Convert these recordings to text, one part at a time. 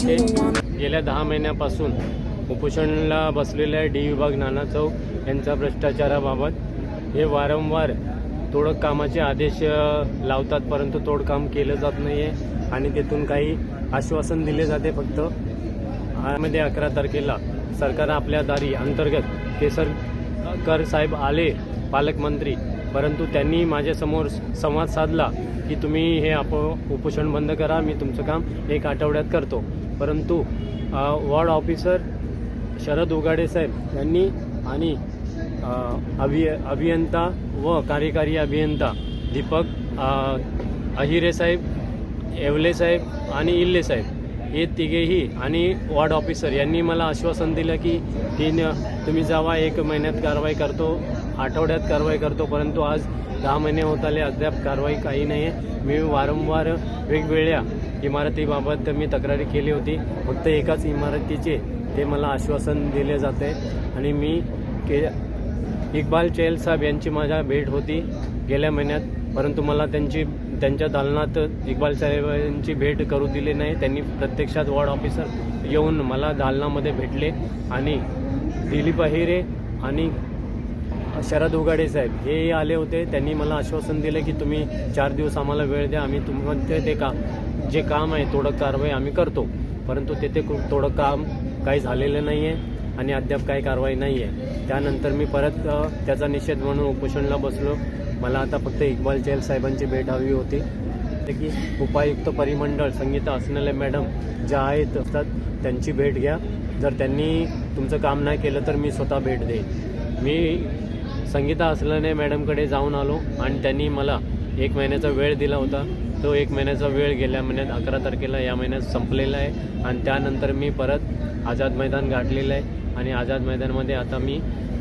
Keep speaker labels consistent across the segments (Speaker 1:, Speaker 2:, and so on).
Speaker 1: गेल्या दहा महिन्यापासून उपोषणला बसलेल्या डी विभाग नाना चौक यांचा भ्रष्टाचाराबाबत हे वारंवार तोडकामाचे आदेश लावतात परंतु तोडकाम केलं जात नाही आहे आणि तिथून काही आश्वासन दिले जाते फक्त. मध्ये अकरा तारखेला सरकार आपल्या दारी अंतर्गत केसर कर साहेब आले पालकमंत्री परंतु त्यांनी माझ्यासमोर संवाद साधला की तुम्ही हे आप उपोषण बंद करा मी तुमचं काम एक आठवड्यात करतो. परंतु वॉर्ड ऑफिसर शरद उगाडे साहेब यांनी आणि अभि अभियंता व कार्यकारी अभियंता दीपक अहिरे साहेब येवले साहेब आणि इल्ले साहेब हे तिघेही आणि वॉर्ड ऑफिसर यांनी मला आश्वासन दिलं की तीन तुम्ही जावा एक महिन्यात कारवाई करतो आठवड्यात कारवाई करतो परंतु आज दहा महिने होत आले अद्याप कारवाई काही नाही आहे. मी वारंवार वेगवेगळ्या इमारतीबाबत मी तक्रारी केली होती. फक्त एकाच इमारतीचे ते मला आश्वासन दिले जाते. आणि मी के इक्बाल चेल साहेब यांची माझ्या भेट होती. गेल्या महिन्यात परंतु मला त्यांची त्यांच्या दालनात इक्बाल साहेबांची भेट करू दिली नाही. त्यांनी प्रत्यक्षात वॉर्ड ऑफिसर येऊन मला दालनामध्ये भेटले आणि दिलीप अहिरे आणि शरद उगाडे साहेब हे आले होते. त्यांनी मला आश्वासन दिले की तुम्ही चार दिवस आम्हाला वेळ द्या. आम्ही तुमचे ते का जे काम आहे तोडक कारवाई आम्ही करतो. परंतु तेथे खूप काम काही झालेलं नाही आहे आणि अद्याप काही कारवाई नाही आहे त्यानंतर मी परत त्याचा निषेध म्हणून उपोषणला बसलो. मला आता फक्त इक्बाल चेल साहेबांची भेट हवी होती. की उपायुक्त परिमंडळ संगीता असलेले मॅडम ज्या आहेत असतात त्यांची भेट घ्या. जर त्यांनी तुमचं काम नाही केलं तर मी स्वतः भेट देईन. मी संगीता असल्याने मॅडमकडे जाऊन आलो आणि त्यांनी मला एक महिन्याचा वेळ दिला होता. तो एक महिन्याचा वेळ गेल्या महिन्यात अकरा तारखेला या महिन्यात संपलेला आहे. आणि त्यानंतर मी परत आझाद मैदान गाठलेलं आहे. आणि आझाद मैदानमध्ये आता मी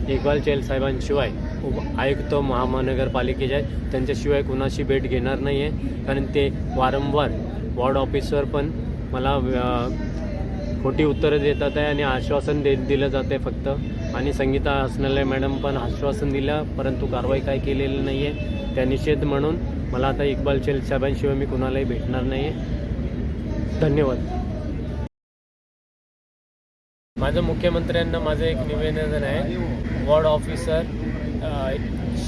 Speaker 1: इक्बाल चेल साहेबांशिवाय उप आयुक्त महामहानगरपालिकेचे आहेत त्यांच्याशिवाय कुणाशी भेट घेणार नाही आहे कारण ते वारंवार वॉर्ड ऑफिसवर पण मला खोटी उत्तरं देतात आहे आणि आश्वासन दे दिलं जाते फक्त. आणि संगीता हसनालय मॅडम पण आश्वासन दिलं परंतु कारवाई काय केलेली नाही आहे त्या निषेध म्हणून मला आता इक्बाल चेल साहेबांशिवाय मी कुणालाही भेटणार नाही आहे धन्यवाद. माझं मुख्यमंत्र्यांना माझं एक निवेदन आहे. वॉर्ड ऑफिसर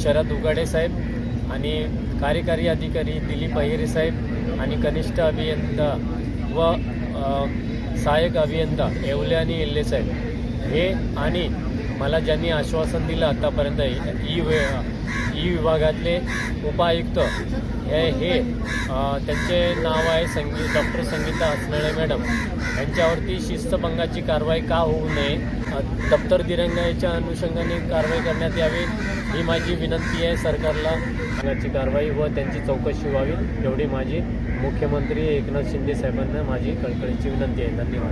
Speaker 1: शरद उगाडे साहेब आणि कार्यकारी अधिकारी दिलीप अहिरे साहेब आणि कनिष्ठ अभियंता व सहाय्यक अभियंता येवले आणि इल्ले साहेब. हे आणि मला ज्यांनी आश्वासन दिलं आत्तापर्यंत ई वे ई विभागातले उपायुक्त हे हे त्यांचे नाव आहे संगी डॉक्टर संगीता असणारे मॅडम. यांच्यावरती शिस्तभंगाची कारवाई का होऊ नये दप्तर दिरंगाईच्या अनुषंगाने कारवाई करण्यात यावी ही माझी विनंती आहे सरकारला. भंगाची कारवाई व त्यांची चौकशी व्हावी एवढी माझी मुख्यमंत्री एकनाथ शिंदे साहेबांना माझी कळकळीची विनंती आहे. धन्यवाद.